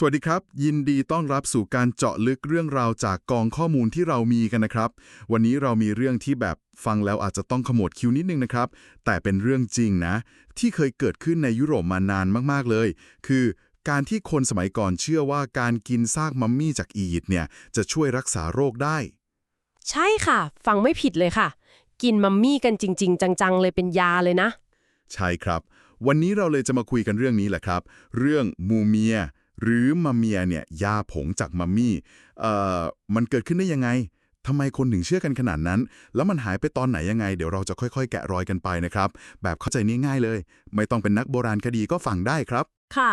สวัสดีครับ ยินดีต้อนรับสู่การเจาะลึกเรื่องราวจากกองข้อมูลที่เรามีกันนะครับ วันนี้เรามีเรื่องที่แบบฟังแล้วอาจจะต้องขมวดคิ้วนิดนึงนะครับ แต่เป็นเรื่องจริงนะ ที่เคยเกิดขึ้นในยุโรปมานานมากๆเลย คือการที่คนสมัยก่อนเชื่อว่าการกินซากมัมมี่จากอียิปต์เนี่ยจะช่วยรักษาโรคได้ ใช่ค่ะ ฟังไม่ผิดเลยค่ะ กินมัมมี่กันจริง ๆ จังๆ เลยเป็นยาเลยนะ ใช่ครับ วันนี้เราเลยจะมาคุยกันเรื่องนี้แหละครับ เรื่องมูเมีย หรือมามเมียเนี่ยยาผงจากมัมมี่เอ่อมันเกิดขึ้นได้ยังไงทำไมคนถึงเชื่อกันขนาดนั้น แล้วมันหายไปตอนไหนยังไง เดี๋ยวเราจะค่อยๆ แกะรอยกันไปนะครับ แบบเข้าใจง่ายๆเลย ไม่ต้องเป็นนักโบราณคดีก็ฟังได้ครับ ค่ะ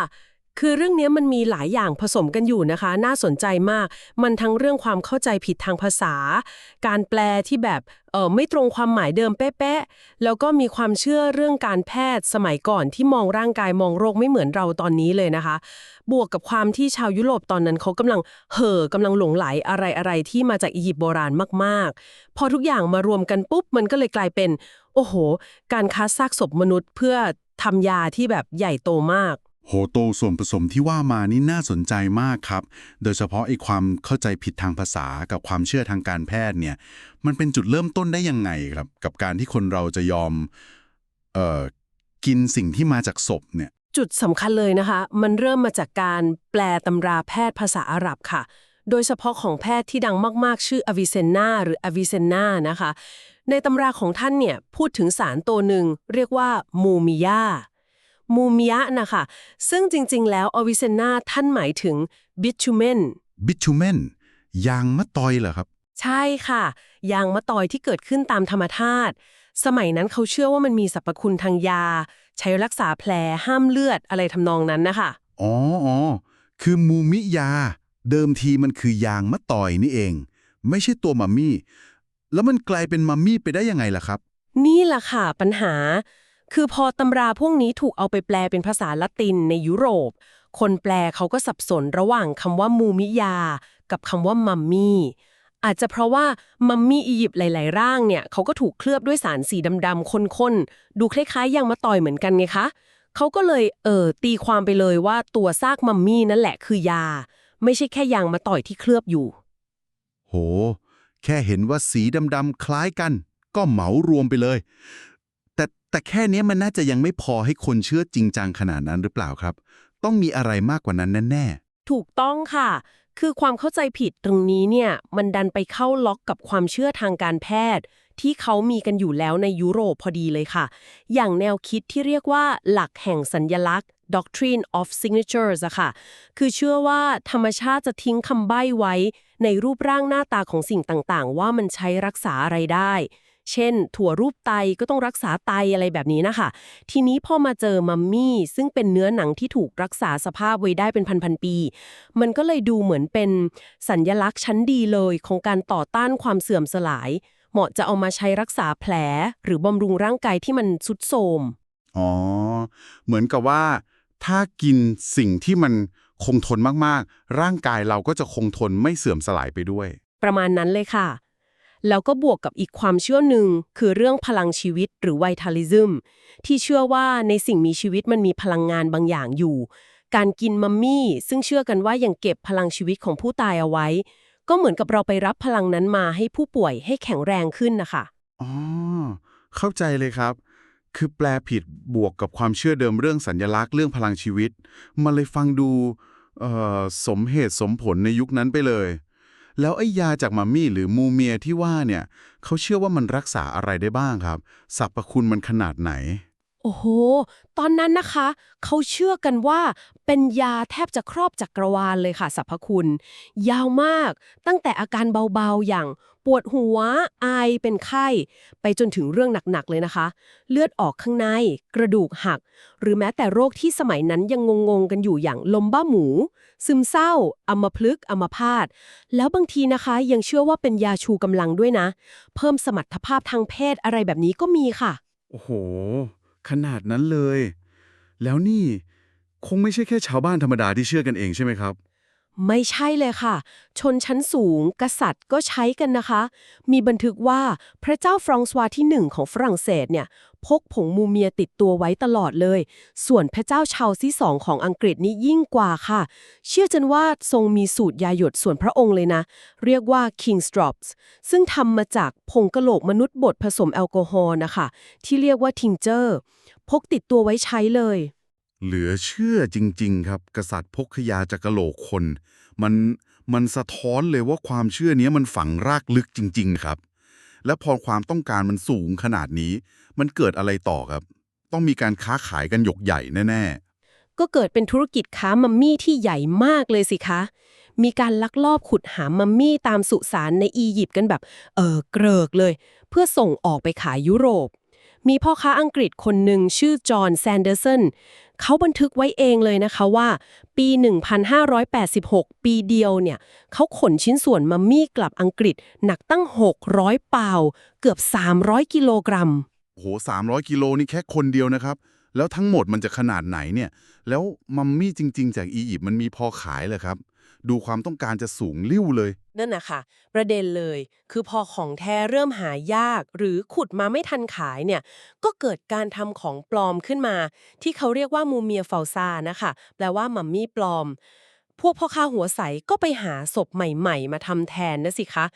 คือเรื่องนี้มันมีหลายอย่างผสมกันอยู่นะคะ น่าสนใจมาก มันทั้งเรื่องความเข้าใจผิดทางภาษา การแปลที่แบบเออไม่ตรงความหมายเดิมเป๊ะๆแล้วก็มีความเชื่อเรื่องการแพทย์สมัยก่อนที่มองร่างกายมองโรคไม่เหมือนเราตอนนี้เลยนะคะ บวกกับความที่ชาวยุโรปตอนนั้นเขากำลังเห่อกำลังหลงไหลอะไรๆที่มาจากอียิปต์โบราณมากๆ พอทุกอย่างมารวมกันปุ๊บมันก็เลยกลายเป็น โอ้โห การค้าซากศพมนุษย์เพื่อทำยาที่แบบใหญ่โตมาก โหโตส่วนผสมที่ว่ามานี่น่าสนใจมากครับ โดยเฉพาะไอ้ความเข้าใจผิดทางภาษากับความเชื่อทางการแพทย์เนี่ย มันเป็นจุดเริ่มต้นได้ยังไงครับ กับการที่คนเราจะยอมเอ่อกินสิ่งที่มาจากศพเนี่ย จุดสำคัญเลยนะคะ มันเริ่มมาจากการแปลตำราแพทย์ภาษาอาหรับค่ะ โดยเฉพาะของแพทย์ที่ดังมากๆ ชื่ออวิเซนนาหรืออวิเซนนานะคะ ในตำราของท่านเนี่ยพูดถึงสารตัวหนึ่งเรียกว่ามูมิยา มูมิยะนะคะซึ่งจริงๆ แล้วอวิเซนนาท่านหมายถึงบิทูเมนบิทูเมนยางมะตอยเหรอครับ ใช่ค่ะ ยางมะตอยที่เกิดขึ้นตามธรรมชาติ สมัยนั้นเขาเชื่อว่ามันมีสรรพคุณทางยา ใช้รักษาแผลห้ามเลือดอะไรทำนองนั้นนะคะอ๋ออ๋อคือมูมิยา เดิมทีมันคือยางมะตอยนี่เอง ไม่ใช่ตัวมัมมี่ แล้วมันกลายเป็นมัมมี่ไปได้ยังไงล่ะครับ นี่แหละค่ะปัญหา คือพอตำราพวกนี้ถูกเอาไปแปลเป็นภาษาละตินในยุโรป คนแปลเขาก็สับสนระหว่างคำว่ามูมิยา กับคำว่ามัมมี่อาจจะเพราะว่ามัมมี่อียิปต์หลายๆ ร่างเนี่ยเขาก็ถูกเคลือบด้วยสารสีดำๆข้นๆ ดูคล้ายๆยางมะตอยเหมือนกันไงคะเขาก็เลยเออตีความไปเลยว่าตัวซากมัมมี่นั่นแหละคือยา ไม่ใช่แค่ยางมะตอยที่เคลือบอยู่ โห แค่เห็นว่าสีดำๆคล้ายกัน ก็เหมารวมไปเลย แต่แต่แค่นี้มันน่าจะยังไม่พอให้คนเชื่อจริงจังขนาดนั้นหรือเปล่าครับ ต้องมีอะไรมากกว่านั้นแน่ถูกต้องค่ะ คือความเข้าใจผิดตรงนี้เนี่ยมันดันไปเข้าล็อกกับความเชื่อทางการแพทย์ ที่เขามีกันอยู่แล้วในยุโรปพอดีเลยค่ะ อย่างแนวคิดที่เรียกว่าหลักแห่งสัญญลักษณ์ doctrine of signatures อะค่ะ คือเชื่อว่าธรรมชาติจะทิ้งคำใบ้ไว้ ในรูปร่างหน้าตาของสิ่งต่างๆ ว่ามันใช้รักษาอะไรได้ เช่น ถั่วรูปไตก็ต้องรักษาไตอะไรแบบนี้นะคะ ทีนี้พอมาเจอมัมมี่ ซึ่งเป็นเนื้อหนังที่ถูกรักษาสภาพไว้ได้เป็นพันๆปี มันก็เลยดูเหมือนเป็นสัญญลักษณ์ชั้นดีเลยของการต่อต้านความเสื่อมสลาย เหมาะจะเอามาใช้รักษาแผล หรือบำรุงร่างกายที่มันสุดโทรมๆอ๋อ เหมือนกับว่า ถ้ากินสิ่งที่มันคงทนมากๆ ร่างกายเราก็จะคงทนไม่เสื่อมสลายไปด้วย ประมาณนั้นเลยค่ะ แล้วก็บวกกับอีกความเชื่อหนึ่งคือเรื่องพลังชีวิตหรือ vitalism ที่เชื่อว่าในสิ่งมีชีวิตมันมีพลังงานบางอย่างอยู่ การกินมัมมี่ ซึ่งเชื่อกันว่ายังเก็บพลังชีวิตของผู้ตายเอาไว้ ก็เหมือนกับเราไปรับพลังนั้นมาให้ผู้ป่วยให้แข็งแรงขึ้นนะคะอ๋อเข้าใจเลยครับ คือแปลผิดบวกกับความเชื่อเดิมเรื่องสัญญลักษณ์เรื่องพลังชีวิต มันเลยฟังดูสมเหตุสมผลในยุคนั้นไปเลย แล้วไอ้ยาจากมัมมี่หรือมูเมียที่ว่าเนี่ยเขาเชื่อว่ามันรักษาอะไรได้บ้างครับสรรพคุณมันขนาดไหน โอ้โห ตอนนั้นนะคะ เขาเชื่อกันว่าเป็นยาแทบจะครอบจักรวาลเลยค่ะสรรพคุณ ยาวมากตั้งแต่อาการเบาๆอย่าง ปวดหัว ไอเป็นไข้ ไปจนถึงเรื่องหนักๆเลยนะคะ เลือดออกข้างใน กระดูกหัก หรือแม้แต่โรคที่สมัยนั้นยังงงๆกันอยู่อย่างลมบ้าหมู ซึมเศร้าอัมพฤกษ์อัมพาตแล้วบางทีนะคะยังเชื่อว่าเป็นยาชูกำลังด้วยนะ เพิ่มสมรรถภาพทางเพศอะไรแบบนี้ก็มีค่ะ โอ้โห ขนาดนั้นเลย แล้วนี่ คงไม่ใช่แค่ชาวบ้านธรรมดาที่เชื่อกันเองใช่ไหมครับ ไม่ใช่เลยค่ะ ชนชั้นสูง กษัตริย์ก็ใช้กันนะคะ มีบันทึกว่าพระเจ้าฟรองซัวที่หนึ่งของฝรั่งเศสเนี่ย พกผงมูเมียติดตัวไว้ตลอดเลย ส่วนพระเจ้าชาลส์ที่สองของอังกฤษนี่ยิ่งกว่าค่ะ เชื่อจันว่าทรงมีสูตรยาหยดส่วนพระองค์เลยนะ เรียกว่า King's Drops ซึ่งทำมาจากผงกะโหลกมนุษย์บดผสมแอลกอฮอล์นะคะ ที่เรียกว่า Tincture พกติดตัวไว้ใช้เลย เหลือเชื่อจริง ๆ ครับ กษัตริย์พกขยาจากกะโหลกคน มันมันสะท้อนเลยว่าความเชื่อเนี้ยมันฝังรากลึกจริง ๆ ครับ และพอความต้องการมันสูงขนาดนี้ มันเกิดอะไรต่อครับ ต้องมีการค้าขายกันหยกใหญ่แน่ๆ ก็เกิดเป็นธุรกิจค้ามัมมี่ที่ใหญ่มากเลยสิคะ มีการลักลอบขุดหามัมมี่ตามสุสานในอียิปต์กันแบบ เออเกริกเลย เพื่อส่งออกไปขายยุโรป มีพ่อค้าอังกฤษคนหนึ่งชื่อจอห์นแซนเดอร์สันเขาบันทึกไว้เองเลยนะคะว่า ปี 1586 ปีเดียวเนี่ยเขาขนชิ้นส่วนมัมมี่กลับอังกฤษหนักตั้ง 600 ปาวเกือบ 300 กิโลกรัมโอ้โห300 กิโลนี่แค่คนเดียวนะครับ แล้วทั้งหมดมันจะขนาดไหนเนี่ย แล้วมัมมี่จริง ๆ จากอียิปต์มันมีพอขายเหรอครับ ดูความต้องการจะสูงลิ่วเลย นั่นนะคะประเด็นเลย คือพอของแท้เริ่มหายาก หรือขุดมาไม่ทันขายเนี่ย ก็เกิดการทำของปลอมขึ้นมา ที่เขาเรียกว่ามูเมียเฟลซานะคะ แปลว่ามัมมี่ปลอม พวกพ่อค้าหัวใสก็ไปหาศพใหม่ๆ มาทำแทนนะสิคะ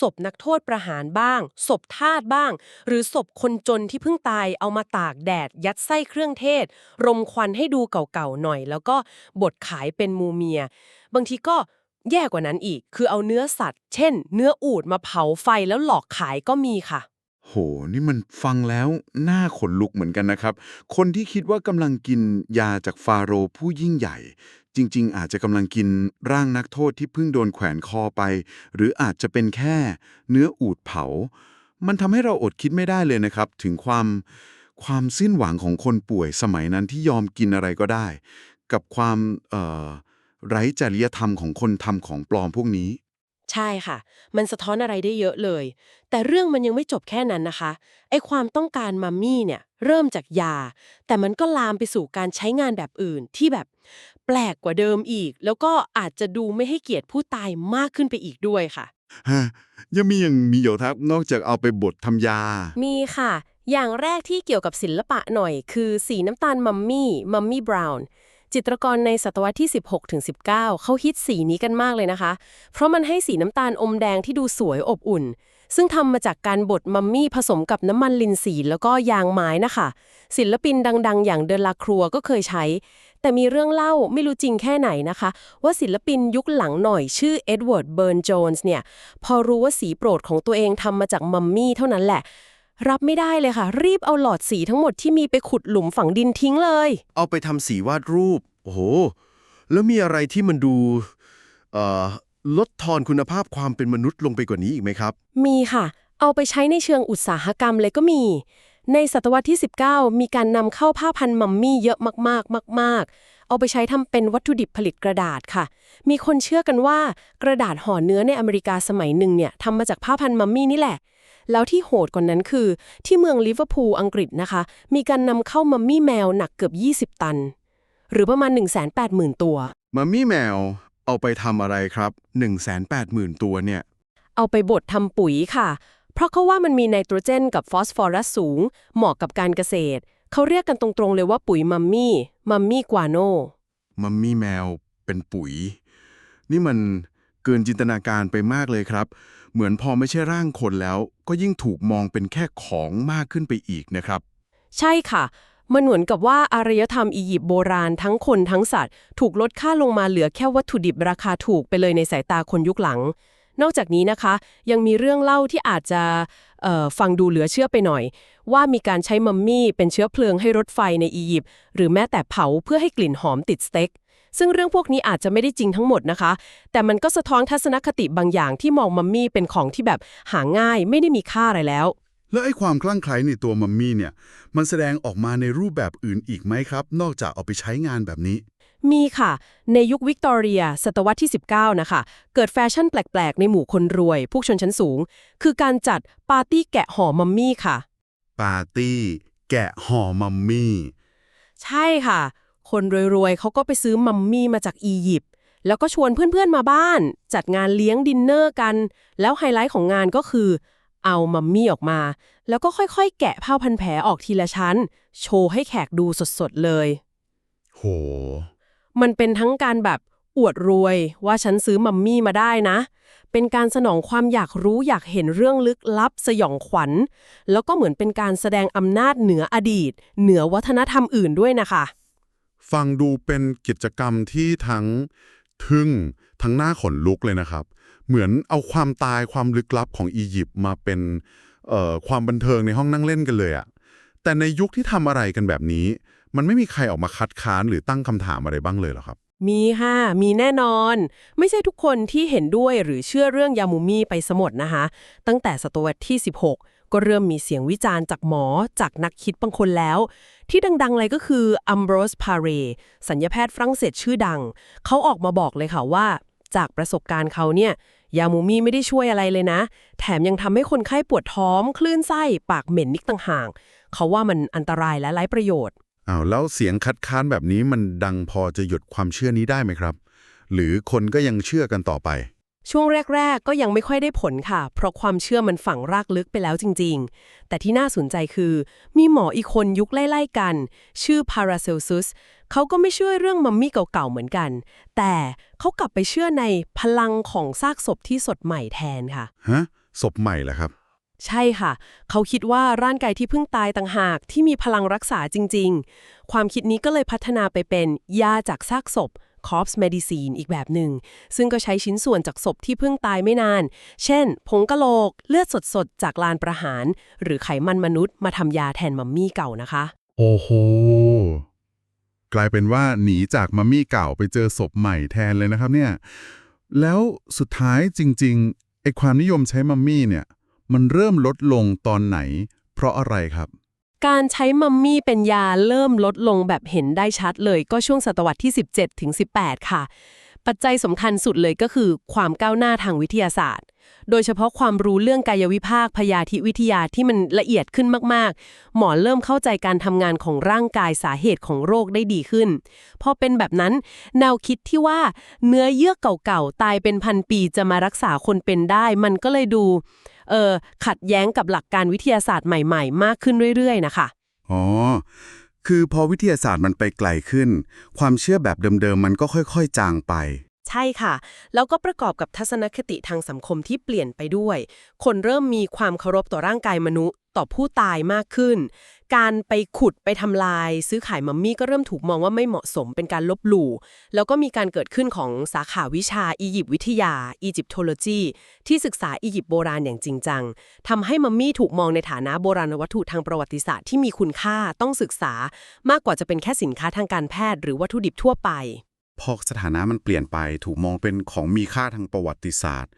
ศพนักโทษประหารบ้าง ศพทาสบ้าง หรือศพคนจนที่เพิ่งตายเอามาตากแดด ยัดไส้เครื่องเทศ รมควันให้ดูเก่าๆหน่อย แล้วก็บดขายเป็นมูเมีย บางทีก็แย่กว่านั้นอีก คือเอาเนื้อสัตว์ เช่น เนื้ออูฐมาเผาไฟแล้วหลอกขายก็มีค่ะ โห นี่มันฟังแล้วน่าขนลุกเหมือนกันนะครับ คนที่คิดว่ากำลังกินยาจากฟาโรห์ผู้ยิ่งใหญ่ จริง ๆ อาจจะกำลังกินร่างนักโทษที่เพิ่งโดนแขวนคอไป หรืออาจจะเป็นแค่ เนื้ออูดเผา มันทำให้เราอดคิดไม่ได้เลยนะครับ ถึงความความสิ้นหวังของคนป่วยสมัยนั้นที่ยอมกินอะไรก็ได้ กับความเอ่อ ไร้จริยธรรมของคนทำของปลอมพวกนี้ ใช่ค่ะ มันสะท้อนอะไรได้เยอะเลย แต่เรื่องมันยังไม่จบแค่นั้นนะคะ ไอความต้องการมัมมี่เนี่ย เริ่มจากยา แต่มันก็ลามไปสู่การใช้งานแบบอื่นที่แบบ แปลกกว่าเดิมอีก แล้วก็อาจจะดูไม่ให้เกียรติผู้ตายมากขึ้นไปอีกด้วยค่ะ ฮะ ยังมีอย่างมีอยู่ครับ นอกจากเอาไปบดทำยา มีค่ะ อย่างแรกที่เกี่ยวกับศิลปะหน่อย คือสีน้ำตาลมัมมี่ มัมมี่บราวน์ จิตรกรในศตวรรษที่ 16ถึง19เขาฮิตสีนี้กันมากเลยนะคะ เพราะมันให้สีน้ำตาลอมแดงที่ดูสวยอบอุ่น ซึ่งทำมาจากการบดมัมมี่ผสมกับน้ำมันลินสีแล้วก็ยางไม้นะคะ ศิลปินดังๆ อย่างเดลาครัวก็เคยใช้ แต่มีเรื่องเล่าไม่รู้จริงแค่ไหนนะคะ ว่าศิลปินยุคหลังหน่อยชื่อเอ็ดเวิร์ดเบิร์นโจนส์เนี่ยพอรู้ว่าสีโปรดของตัวเองทำมาจากมัมมี่เท่านั้นแหละ รับไม่ได้เลยค่ะ รีบเอาหลอดสีทั้งหมดที่มีไปขุดหลุมฝังดินทิ้งเลย เอาไปทำสีวาดรูป โอ้โห แล้วมีอะไรที่มันดูเอ่อลดทอนคุณภาพความเป็นมนุษย์ลงไปกว่านี้อีกไหมครับ มีค่ะ เอาไปใช้ในเชิงอุตสาหกรรมเลยก็มี ในศตวรรษที่ 19 มีการนำเข้าผ้าพันมัมมี่เยอะมากๆ มาก ๆ เอาไปใช้ทำเป็นวัตถุดิบผลิตกระดาษค่ะ มีคนเชื่อกันว่ากระดาษห่อเนื้อในอเมริกาสมัยหนึ่งเนี่ยทำมาจากผ้าพันมัมมี่นี่แหละ แล้วที่โหดกว่านั้นคือ ที่เมืองลิเวอร์พูลอังกฤษนะคะ มีการนำเข้ามัมมี่แมวหนักเกือบ 20 ตัน หรือประมาณ 180,000 ตัว มัมมี่แมว เอาไปทำอะไรครับ 180,000 ตัวเนี่ย เอาไปบดทำปุ๋ยค่ะ เพราะเขาว่ามันมีไนโตรเจนกับฟอสฟอรัสสูง เหมาะกับการเกษตร เขาเรียกกันตรงๆเลยว่าปุ๋ยมัมมี่ มัมมี่กวาโน มัมมี่แมวเป็นปุ๋ย นี่มัน เกินจินตนาการไปมากเลยครับ เหมือนพอไม่ใช่ร่างคนแล้ว ก็ยิ่งถูกมองเป็นแค่ของมากขึ้นไปอีกนะครับ ใช่ค่ะ มันเหมือนกับว่าอารยธรรมอียิปต์โบราณทั้งคนทั้งสัตว์ ถูกลดค่าลงมาเหลือแค่วัตถุดิบราคาถูกไปเลยในสายตาคนยุคหลัง นอกจากนี้นะคะ ยังมีเรื่องเล่าที่อาจจะฟังดูเหลือเชื่อไปหน่อย ว่ามีการใช้มัมมี่เป็นเชื้อเพลิงให้รถไฟในอียิปต์หรือแม้แต่เผาเพื่อให้กลิ่นหอมติดสเต็ก ซึ่งเรื่องพวกนี้อาจจะไม่ได้จริงทั้งหมดนะคะ แต่มันก็สะท้อนทัศนคติบางอย่างที่มองมัมมี่เป็นของที่แบบหาง่ายไม่ได้มีค่าอะไรแล้ว แล้วไอ้ความคลั่งไคล้ในตัวมัมมี่เนี่ย มันแสดงออกมาในรูปแบบอื่นอีกไหมครับ นอกจากเอาไปใช้งานแบบนี้ มีค่ะ ในยุควิกตอเรีย ศตวรรษที่ 19 นะคะ เกิดแฟชั่นแปลก ๆ ในหมู่คนรวย พวกชนชั้นสูง คือการจัดปาร์ตี้แกะห่อมัมมี่ค่ะ ปาร์ตี้ แกะห่อมัมมี่ ใช่ค่ะ คนรวยๆเขาก็ไปซื้อมัมมี่มาจากอียิปต์แล้วก็ชวนเพื่อนๆมาบ้าน จัดงานเลี้ยงดินเนอร์กัน แล้วไฮไลท์ของงานก็คือ เอามัมมี่ออกมา แล้วก็ค่อยๆ แกะผ้าพันแผลออกทีละชั้น โชว์ให้แขกดูสดๆเลย โห มันเป็นทั้งการแบบอวดรวยว่าฉันซื้อมัมมี่มาได้นะ เป็นการสนองความอยากรู้อยากเห็นเรื่องลึกลับสยองขวัญ แล้วก็เหมือนเป็นการแสดงอำนาจเหนืออดีต เหนือวัฒนธรรมอื่นด้วยนะคะ ฟังดูเป็นกิจกรรมที่ทั้งทึ่งทั้งหน้าขนลุกเลยนะครับ เหมือนเอาความตายความลึกลับของอียิปต์มาเป็นความบันเทิงในห้องนั่งเล่นกันเลยอะแต่ในยุคที่ทำอะไรกันแบบนี้ มันไม่มีใครออกมาคัดค้านหรือตั้งคำถามอะไรบ้างเลยเหรอครับ มีค่ะ มีแน่นอน ไม่ใช่ทุกคนที่เห็นด้วยหรือเชื่อเรื่องยามูมีไปสมดนะคะ ตั้งแต่ศตวรรษที่ 16 ก็เริ่มมีเสียงวิจารณ์จากหมอจากนักคิดบางคนแล้ว ที่ดังๆ เลยก็คืออัมโบรสพาเรสัญญาแพทย์ฝรั่งเศสชื่อดัง เขาออกมาบอกเลยค่ะว่า จากประสบการณ์เขาเนี่ยยามูมี่ไม่ได้ช่วยอะไรเลยนะ แถมยังทำให้คนไข้ปวดท้อง คลื่นไส้ ปากเหม็นนิกต่างหากเขาว่ามันอันตรายและไร้ประโยชน์อ้าวแล้วเสียงคัดค้านแบบนี้มันดังพอจะหยุดความเชื่อนี้ได้ไหมครับ หรือคนก็ยังเชื่อกันต่อไป ช่วงแรก ๆ ก็ยังไม่ค่อยได้ผลค่ะ เพราะความเชื่อมันฝังรากลึกไปแล้วจริง ๆ แต่ที่น่าสนใจคือ มีหมออีกคนยุคไล่ ๆ กัน ชื่อพาราเซลซุสเขาก็ไม่เชื่อเรื่องมัมมี่เก่า ๆ เหมือนกัน แต่เขากลับไปเชื่อในพลังของซากศพที่สดใหม่แทนค่ะ ฮะ ศพใหม่เหรอครับ ใช่ค่ะ เขาคิดว่าร่างกายที่เพิ่งตายต่างหากที่มีพลังรักษาจริง ๆ ความคิดนี้ก็เลยพัฒนาไปเป็นยาจากซากศพ corpse medicine อีกแบบหนึ่ง ซึ่งก็ใช้ชิ้นส่วนจากศพที่เพิ่งตายไม่นาน เช่น ผงกะโหลก เลือดสดๆ จากลานประหาร หรือไขมันมนุษย์มาทำยาแทนมัมมี่เก่านะคะ โอ้โห กลายเป็นว่าหนีจากมัมมี่เก่าไปเจอศพใหม่แทนเลยนะครับเนี่ย แล้วสุดท้ายจริงๆไอความนิยมใช้มัมมี่เนี่ย มันเริ่มลดลงตอนไหน เพราะอะไรครับ การใช้มัมมี่เป็นยาเริ่มลดลงแบบเห็นได้ชัดเลยก็ช่วงศตวรรษที่ 17ถึง18 ค่ะ ปัจจัยสำคัญสุดเลยก็คือความก้าวหน้าทางวิทยาศาสตร์ โดยเฉพาะความรู้เรื่องกายวิภาคพยาธิวิทยาที่มันละเอียดขึ้นมากๆ หมอเริ่มเข้าใจการทำงานของร่างกายสาเหตุของโรคได้ดีขึ้น พอเป็นแบบนั้น แนวคิดที่ว่าเนื้อเยื่อเก่าๆตายเป็นพันปีจะมารักษาคนเป็นได้ มันก็เลยดู เออขัดแย้งกับหลักการวิทยาศาสตร์ใหม่ๆ มากขึ้นเรื่อย ๆ นะคะ อ๋อ คือพอวิทยาศาสตร์มันไปไกลขึ้น ความเชื่อแบบเดิมๆ มันก็ค่อยๆ จางไป ใช่ค่ะ แล้วก็ประกอบกับทัศนคติทางสังคมที่เปลี่ยนไปด้วย คนเริ่มมีความเคารพต่อร่างกายมนุษย์ ต่อผู้ตายมากขึ้น การไปขุดไปทำลาย ซื้อขายมัมมี่ก็เริ่มถูกมองว่าไม่เหมาะสมเป็นการลบหลู่ แล้วก็มีการเกิดขึ้นของสาขาวิชาอียิปต์วิทยาอียิปโทโลจีที่ศึกษาอียิปต์โบราณอย่างจริงจังทำให้มัมมี่ถูกมองในฐานะโบราณวัตถุทางประวัติศาสตร์ที่มีคุณค่าต้องศึกษามากกว่าจะเป็นแค่สินค้าทางการแพทย์ หรือวัตถุดิบทั่วไป พอสถานะมันเปลี่ยนไปถูกมองเป็นของมีค่าทางประวัติศาสตร์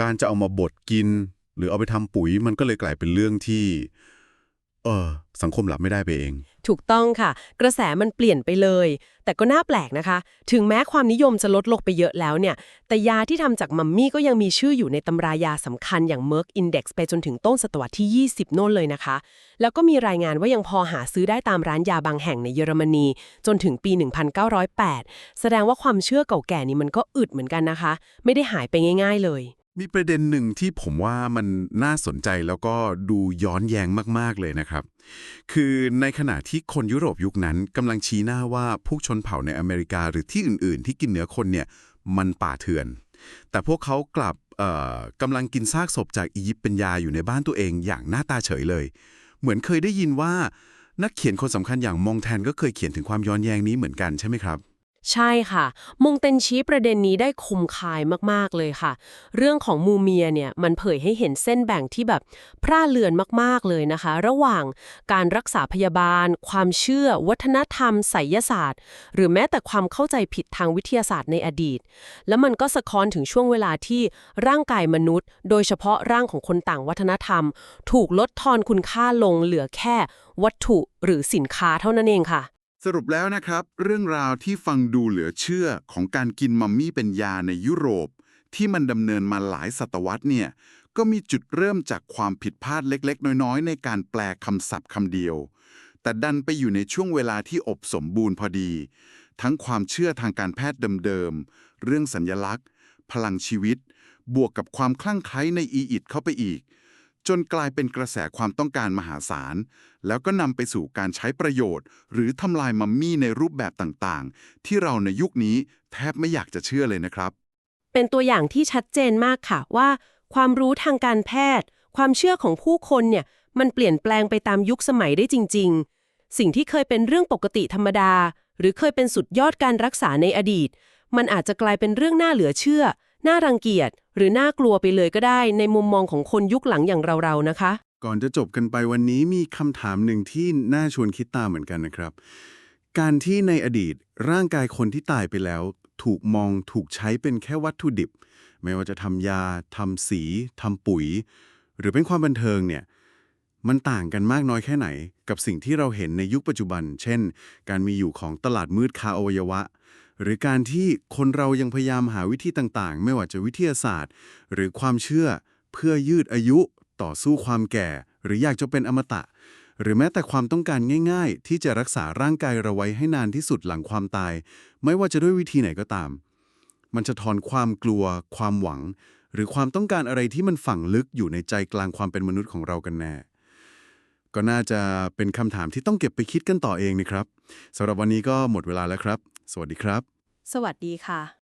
การจะเอามาบดกิน หรือเอาไปทำปุ๋ยมันก็เลยกลายเป็นเรื่องที่ เออ สังคมรับไม่ได้ไปเอง ถูกต้องค่ะ กระแสมันเปลี่ยนไปเลย แต่ก็น่าแปลกนะคะ ถึงแม้ความนิยมจะลดลงไปเยอะแล้วเนี่ย แต่ยาที่ทำจากมัมมี่ก็ยังมีชื่ออยู่ในตำรายาสำคัญอย่าง Merck Index ไปจนถึงต้นศตวรรษที่ 20 โน่นเลยนะคะ แล้วก็มีรายงานว่ายังพอหาซื้อได้ตามร้านยาบางแห่งในเยอรมนี จนถึงปี 1908 แสดงว่าความเชื่อเก่าแก่นี้มันก็อึดเหมือนกันนะคะ ไม่ได้หายไปง่าย ๆเลย มีประเด็นหนึ่งที่ผมว่ามันน่าสนใจแล้วก็ดูย้อนแย้งมากๆเลยนะครับ คือในขณะที่คนยุโรปยุคนั้นกำลังชี้หน้าว่าพวกชนเผ่าในอเมริกาหรือที่อื่นๆ ที่กินเนื้อคนเนี่ยมันป่าเถื่อน แต่พวกเขากลับกำลังกินซากศพจากอียิปต์เป็นยาอยู่ในบ้านตัวเองอย่างหน้าตาเฉยเลย เหมือนเคยได้ยินว่านักเขียนคนสำคัญอย่างมองแทนก็เคยเขียนถึงความย้อนแย้งนี้เหมือนกันใช่ไหมครับ ใช่ค่ะ มงเต็นชี้ประเด็นนี้ได้คมคายมาก ๆ เลยค่ะ เรื่องของมูเมียเนี่ยมันเผยให้เห็นเส้นแบ่งที่แบบพร่าเลือนมาก ๆ เลยนะคะ ระหว่างการรักษาพยาบาล ความเชื่อ วัฒนธรรมไสยศาสตร์ หรือแม้แต่ความเข้าใจผิดทางวิทยาศาสตร์ในอดีต แล้วมันก็สะท้อนถึงช่วงเวลาที่ร่างกายมนุษย์ โดยเฉพาะร่างของคนต่างวัฒนธรรม ถูกลดทอนคุณค่าลงเหลือแค่ วัตถุหรือสินค้าเท่านั้นเองค่ะ สรุปแล้วนะครับ เรื่องราวที่ฟังดูเหลือเชื่อของการกินมัมมี่เป็นยาในยุโรป ที่มันดำเนินมาหลายศตวรรษเนี่ยก็มีจุดเริ่มจากความผิดพลาดเล็ก ๆ น้อย ๆ ในการแปลคำศัพท์คำเดียว แต่ดันไปอยู่ในช่วงเวลาที่อบสมบูรณ์พอดี ทั้งความเชื่อทางการแพทย์เดิมๆเรื่องสัญญลักษณ์ พลังชีวิต บวกกับความคลั่งไคล้ในอียิปต์เข้าไปอีก จนกลายเป็นกระแสความต้องการมหาศาล แล้วก็นำไปสู่การใช้ประโยชน์ หรือทำลายมัมมี่ในรูปแบบต่างๆ ที่เราในยุคนี้แทบไม่อยากจะเชื่อเลยนะครับ เป็นตัวอย่างที่ชัดเจนมากค่ะว่า ความรู้ทางการแพทย์ ความเชื่อของผู้คนเนี่ยมันเปลี่ยนแปลงไปตามยุคสมัยได้จริง ๆ สิ่งที่เคยเป็นเรื่องปกติธรรมดา หรือเคยเป็นสุดยอดการรักษาในอดีต มันอาจจะกลายเป็นเรื่องน่าเหลือเชื่อ น่ารังเกียจหรือน่ากลัวไปเลยก็ได้ในมุมมองของคนยุคหลังอย่างเราๆนะคะ ก่อนจะจบกันไปวันนี้มีคำถามหนึ่งที่น่าชวนคิดตามเหมือนกันนะครับ การที่ในอดีตร่างกายคนที่ตายไปแล้ว ถูกมองถูกใช้เป็นแค่วัตถุดิบ ไม่ว่าจะทำยาทำสีทำปุ๋ย หรือเป็นความบันเทิงเนี่ยมันต่างกันมากน้อยแค่ไหน กับสิ่งที่เราเห็นในยุคปัจจุบัน เช่น การมีอยู่ของตลาดมืดคาอวัยวะ หรือการที่คนเรายังพยายามหาวิธีต่างๆ ไม่ว่าจะวิทยาศาสตร์ หรือความเชื่อเพื่อยืดอายุต่อสู้ความแก่ หรืออยากจะเป็นอมตะ หรือแม้แต่ความต้องการง่าย ๆ ที่จะรักษาร่างกายเราไว้ให้นานที่สุดหลังความตาย ไม่ว่าจะด้วยวิธีไหนก็ตาม มันจะทอนความกลัว ความหวัง หรือความต้องการอะไรที่มันฝังลึกอยู่ในใจกลางความเป็นมนุษย์ของเรากันแน่ก็น่าจะเป็นคำถามที่ต้องเก็บไปคิดกันต่อเองนะครับสำหรับวันนี้ก็หมดเวลาแล้วครับ สวัสดีครับ สวัสดีค่ะ